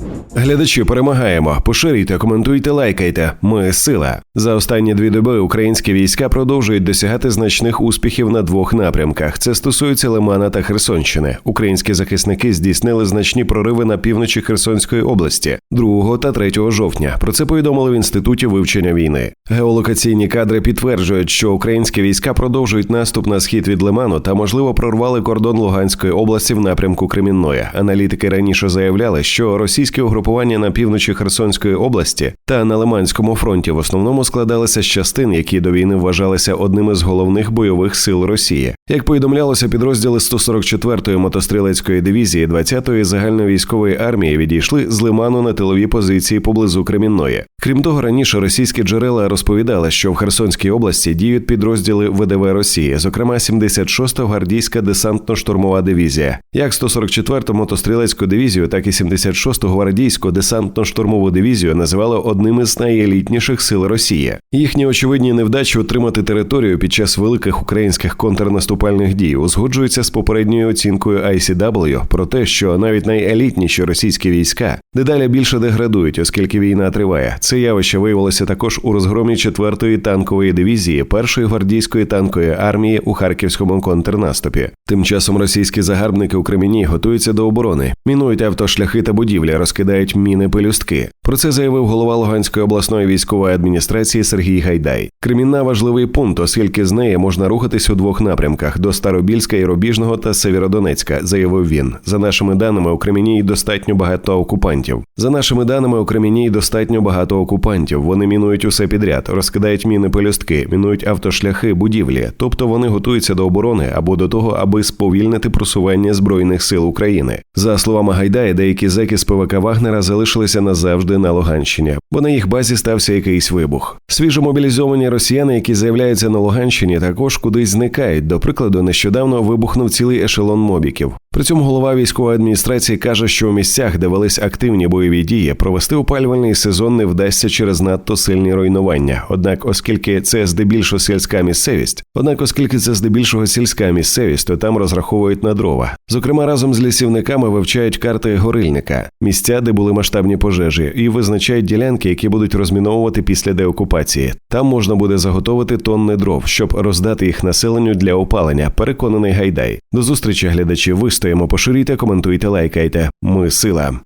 Thank you. Глядачі перемагаємо. Поширюйте, коментуйте, лайкайте. Ми сила. За останні дві доби українські війська продовжують досягати значних успіхів на двох напрямках. Це стосується Лимана та Херсонщини. Українські захисники здійснили значні прориви на півночі Херсонської області 2 та 3 жовтня. Про це повідомили в інституті вивчення війни. Геолокаційні кадри підтверджують, що українські війська продовжують наступ на схід від Лиману та, можливо, прорвали кордон Луганської області в напрямку Кремінної. Аналітики раніше заявляли, що російські угрупування на півночі Херсонської області та на Лиманському фронті в основному складалися з частин, які до війни вважалися одним із головних бойових сил Росії. Як повідомлялося, підрозділи 144-ї мотострілецької дивізії 20-ї загальновійськової армії відійшли з Лиману на тилові позиції поблизу Кремінної. Крім того, раніше російські джерела розповідали, що в Херсонській області діють підрозділи ВДВ Росії, зокрема 76-та гвардійська десантно-штурмова дивізія. Як 144-ту мотострілецьку дивізію, так і 76-ту гвардійську десантно-штурмову дивізію називали одним із найелітніших сил Росії. Їхні очевидні невдачі отримати територію під час великих українських контрнаступальних дій узгоджуються з попередньою оцінкою ICW про те, що навіть найелітніші російські війська дедалі більше деградують, оскільки війна триває. Це явище виявилося також у розгромі 4-ї танкової дивізії першої гвардійської танкової армії у харківському контрнаступі. Тим часом російські загарбники у Креміні готуються до оборони, мінують автошляхи та будівлі, розкидають міни пелюстки. Про це заявив голова Луганської обласної військової адміністрації Сергій Гайдай. Кремінна важливий пункт, оскільки з неї можна рухатись у двох напрямках до Старобільська і Рубіжного та Северодонецька, заявив він. За нашими даними, у Кремінні достатньо багато окупантів. За нашими даними, у Кремінні достатньо багато окупантів. Вони мінують усе підряд, розкидають міни пелюстки, мінують автошляхи, будівлі. Тобто вони готуються до оборони або до того, аби сповільнити просування збройних сил України. За словами Гайдая, деякі зеки з ПВК Вагнера залишилися назавжди на Луганщині, бо на їх базі стався якийсь вибух. Свіжо мобілізовані росіяни, які з'являються на Луганщині, також кудись зникають. До прикладу, нещодавно вибухнув цілий ешелон мобіків. При цьому голова військової адміністрації каже, що у місцях, де велись активні бойові дії, провести опалювальний сезон не вдасться через надто сильні руйнування. Однак, оскільки це здебільшого сільська місцевість, однак, оскільки це здебільшого сільська місцевість, то там розраховують на дрова. Зокрема, разом з лісівниками вивчають карти горильника, місця, де були масштабні пожежі, і визначають ділянки, які будуть розміновувати після деокупації. Там можна буде заготовити тонни дров, щоб роздати їх населенню для опалення. Переконаний гайдай. До зустрічі глядачі. Вистоїмо, поширюйте, коментуйте, лайкайте. Ми сила.